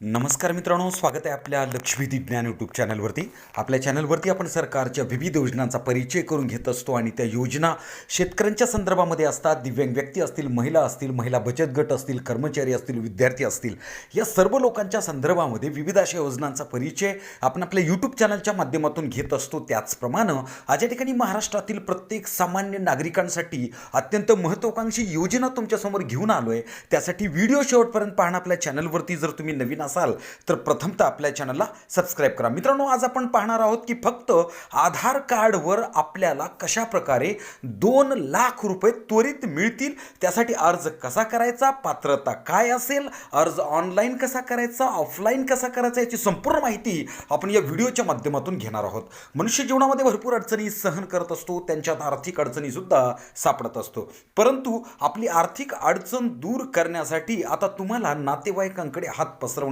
नमस्कार मित्रांनो स्वागत आहे आपल्या लक्ष्मी ज्ञान यूट्यूब चॅनलवरती आपल्या चॅनलवरती आपण सरकारच्या विविध योजनांचा परिचय करून घेत असतो आणि त्या योजना शेतकऱ्यांच्या संदर्भामध्ये असतात. दिव्यांग व्यक्ती असतील महिला असतील महिला बचत गट असतील कर्मचारी असतील विद्यार्थी असतील. या सर्व लोकांच्या संदर्भामध्ये विविध अशा योजनांचा परिचय आपण आपल्या यूट्यूब चॅनलच्या माध्यमातून घेत असतो. त्याचप्रमाणे आज या ठिकाणी महाराष्ट्रातील प्रत्येक सामान्य नागरिकांसाठी अत्यंत महत्त्वाकांक्षी योजना तुमच्यासमोर घेऊन आलो आहे त्यासाठी व्हिडिओ शेवटपर्यंत पाहणं आपल्या चॅनलवरती जर तुम्ही नवीन असाल तर प्रथमतः आपल्या चॅनलला सबस्क्राईब करा. मित्रांनो आज आपण पाहणार आहोत की फक्त आधार कार्डवर आपल्याला कशा प्रकारे दोन लाख रुपये त्वरित मिळतील त्यासाठी अर्ज कसा करायचा पात्रता काय असेल अर्ज ऑनलाईन कसा करायचा ऑफलाईन कसा करायचा याची संपूर्ण माहिती आपण या व्हिडिओच्या माध्यमातून घेणार आहोत. मनुष्य जीवनामध्ये भरपूर अडचणी सहन करत असतो त्यांच्यात आर्थिक अडचणी सुद्धा सापडत असतो. परंतु आपली आर्थिक अडचण दूर करण्यासाठी आता तुम्हाला नातेवाईकांकडे हात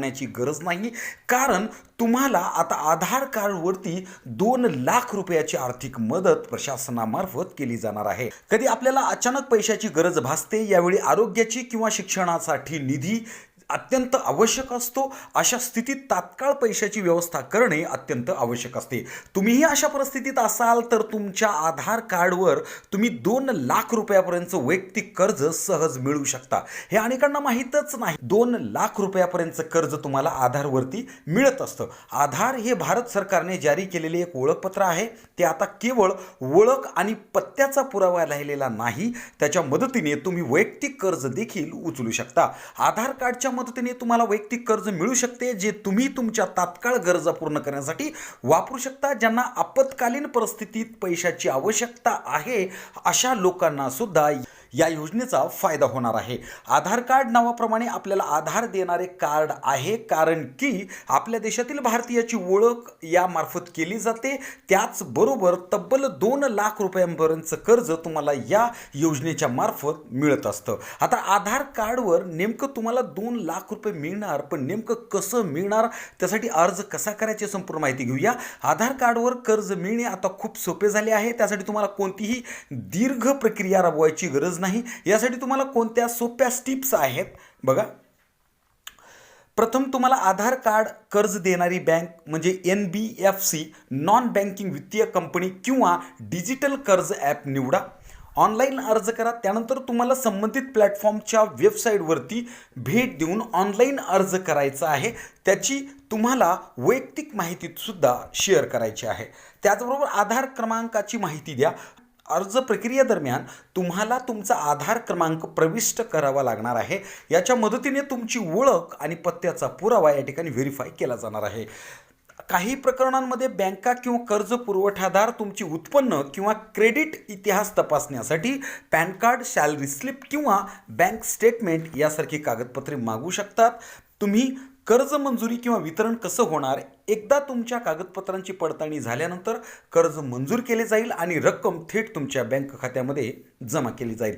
करण्याची गरज नाही कारण तुम्हाला आता आधार कार्डवरती दोन लाख रुपयाची आर्थिक मदत प्रशासनामार्फत केली जाणार आहे. कधी आपल्याला अचानक पैशाची गरज भासते यावेळी आरोग्याची किंवा शिक्षणासाठी निधी अत्यंत आवश्यक असतो अशा स्थितीत तात्काळ पैशाची व्यवस्था करणे अत्यंत आवश्यक असते. तुम्हीही अशा परिस्थितीत असाल तर तुमच्या आधार कार्डवर तुम्ही दोन लाख रुपयापर्यंतचं वैयक्तिक कर्ज सहज मिळू शकता. हे अनेकांना माहीतच नाही. दोन लाख रुपयापर्यंतचं कर्ज तुम्हाला आधारवरती मिळत असतं. आधार हे भारत सरकारने जारी केलेले एक ओळखपत्र आहे. ते आता केवळ ओळख आणि पत्त्याचा पुरावा राहिलेला नाही. त्याच्या मदतीने तुम्ही वैयक्तिक कर्ज देखील उचलू शकता. आधार कार्डच्या मदतीने तुम्हाला वैयक्तिक कर्ज मिळू शकते जे तुम्ही तुमच्या तात्काळ गरजा पूर्ण करण्यासाठी वापरू शकता ज्यांना आपत्कालीन परिस्थितीत पैशाची आवश्यकता आहे अशा लोकांना सुद्धा या योजनेचा फायदा होणार आहे. आधार कार्ड नावाप्रमाणे आपल्याला आधार देणारे कार्ड आहे. कारण की आपल्या देशातील भारतीयाची ओळख यामार्फत केली जाते. त्याचबरोबर तब्बल दोन लाख रुपयांपर्यंतचं कर्ज तुम्हाला या योजनेच्या मार्फत मिळत असतं. आता आधार कार्डवर नेमकं तुम्हाला दोन लाख रुपये मिळणार पण नेमकं कसं मिळणार त्यासाठी अर्ज कसा करायची संपूर्ण माहिती घेऊया. आधार कार्डवर कर्ज मिळणे आता खूप सोपे झाले आहे. त्यासाठी तुम्हाला कोणतीही दीर्घ प्रक्रिया राबवायची गरज नाही. यासाठी तुम्हाला कोणत्या सोप्या स्टिप्स आहेत? बघा. प्रथम तुम्हाला आधार कार्ड कर्ज देणारी बँक म्हणजे N B F C non banking वित्तीय कंपनी किंवा डिजिटल कर्ज ॲप निवडा. ऑनलाईन अर्ज करा. त्यानंतर तुम्हाला संबंधित प्लॅटफॉर्मच्या वेबसाईटवरती भेट देऊन ऑनलाईन अर्ज करायचा आहे. त्याची तुम्हाला वैयक्तिक माहितीसुद्धा शेअर करायची आहे. त्याचबरोबर आधार क्रमांकाची माहिती द्या. अर्ज प्रक्रियेदरम्यान तुम्हाला तुमचा आधार क्रमांक प्रविष्ट करावा लागणार आहे. याच्या मदतीने तुमची ओळख आणि पत्त्याचा पुरावा या ठिकाणी व्हेरीफाय केला जाणार आहे. काही प्रकरणांमध्ये बँका किंवा कर्ज पुरवठादार तुमची उत्पन्न किंवा क्रेडिट इतिहास तपासण्यासाठी पॅन कार्ड सॅलरी स्लिप किंवा बँक स्टेटमेंट यासारखी कागदपत्रे मागू शकतात. तुम्ही कर्ज मंजुरी किंवा वितरण कसं होणार एकदा तुमच्या कागदपत्रांची पडताळणी झाल्यानंतर कर्ज मंजूर केले जाईल आणि रक्कम थेट तुमच्या बँक खात्यामध्ये जमा केली जाईल.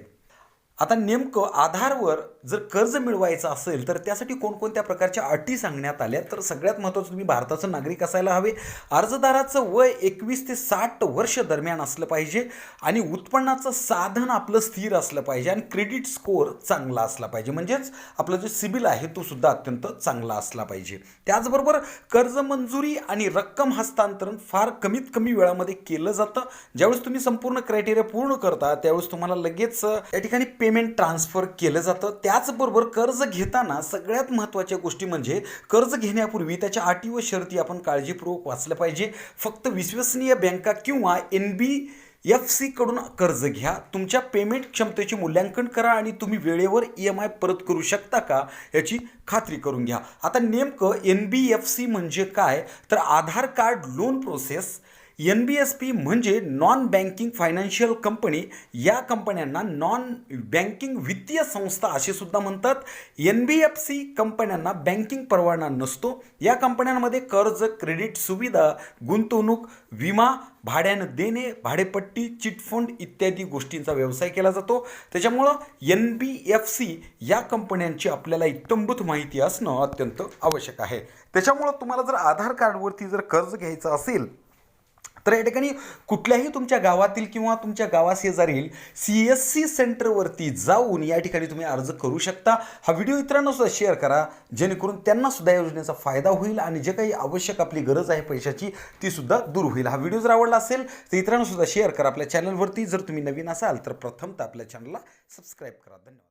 आता नेमकं आधारवर जर कर्ज मिळवायचं असेल तर त्यासाठी कोणकोणत्या प्रकारच्या अटी सांगण्यात आल्या? तर सगळ्यात महत्त्वाचं तुम्ही भारताचं नागरिक असायला हवे. अर्जदाराचं वय एकवीस ते साठ वर्ष दरम्यान असलं पाहिजे आणि उत्पन्नाचं साधन आपलं स्थिर असलं पाहिजे आणि क्रेडिट स्कोअर चांगला असला पाहिजे. म्हणजेच आपला जो सिबिल आहे तो सुद्धा अत्यंत चांगला असला पाहिजे. त्याचबरोबर कर्ज मंजुरी आणि रक्कम हस्तांतरण फार कमीत कमी वेळामध्ये केलं जातं. ज्यावेळेस तुम्ही संपूर्ण क्रायटेरिया पूर्ण करता त्यावेळेस तुम्हाला लगेच या ठिकाणी पेमेंट ट्रान्सफर केलं जातं. त्याचबरोबर कर्ज घेताना सगळ्यात महत्त्वाच्या गोष्टी म्हणजे कर्ज घेण्यापूर्वी त्याच्या अटी व शर्ती आपण काळजीपूर्वक वाचलं पाहिजे. फक्त विश्वसनीय बँका किंवा एन बी एफ सीकडून कर्ज घ्या. तुमच्या पेमेंट क्षमतेचे मूल्यांकन करा आणि तुम्ही वेळेवर ई एम आय परत करू शकता का याची खात्री करून घ्या. आता नेमकं एन बी एफ सी म्हणजे काय? तर Aadhaar card loan process N B S P म्हणजे नॉन बँकिंग फायनान्शियल कंपनी. या कंपन्यांना नॉन बँकिंग वित्तीय संस्था असे सुद्धा म्हणतात. एन बी एफ सी कंपन्यांना बँकिंग परवाना नसतो. या कंपन्यांमध्ये कर्ज क्रेडिट सुविधा गुंतवणूक विमा भाड्यानं देणे भाडेपट्टी चिटफंड इत्यादी गोष्टींचा व्यवसाय केला जातो. त्याच्यामुळं एन बी एफ सी या कंपन्यांची आपल्याला इत्तंभूत माहिती असणं अत्यंत आवश्यक आहे. त्याच्यामुळं तुम्हाला जर आधार कार्डवरती जर कर्ज घ्यायचं असेल तर या ठिकाणी कुठल्याही तुमच्या गावातील किंवा तुमच्या गावाशेजारील सी एस सी सेंटरवरती जाऊन या ठिकाणी तुम्ही अर्ज करू शकता. हा व्हिडिओ इतरांना सुद्धा शेअर करा जेणेकरून त्यांना सुद्धा या योजनेचा फायदा होईल आणि जे काही आवश्यक आपली गरज आहे पैशाची ती सुद्धा दूर होईल. हा व्हिडिओ जर आवडला असेल तर इतरांना सुद्धा शेअर करा. आपल्या चॅनलवरती जर तुम्ही नवीन असाल तर प्रथमतः आपल्या चॅनलला सबस्क्राईब करा. धन्यवाद.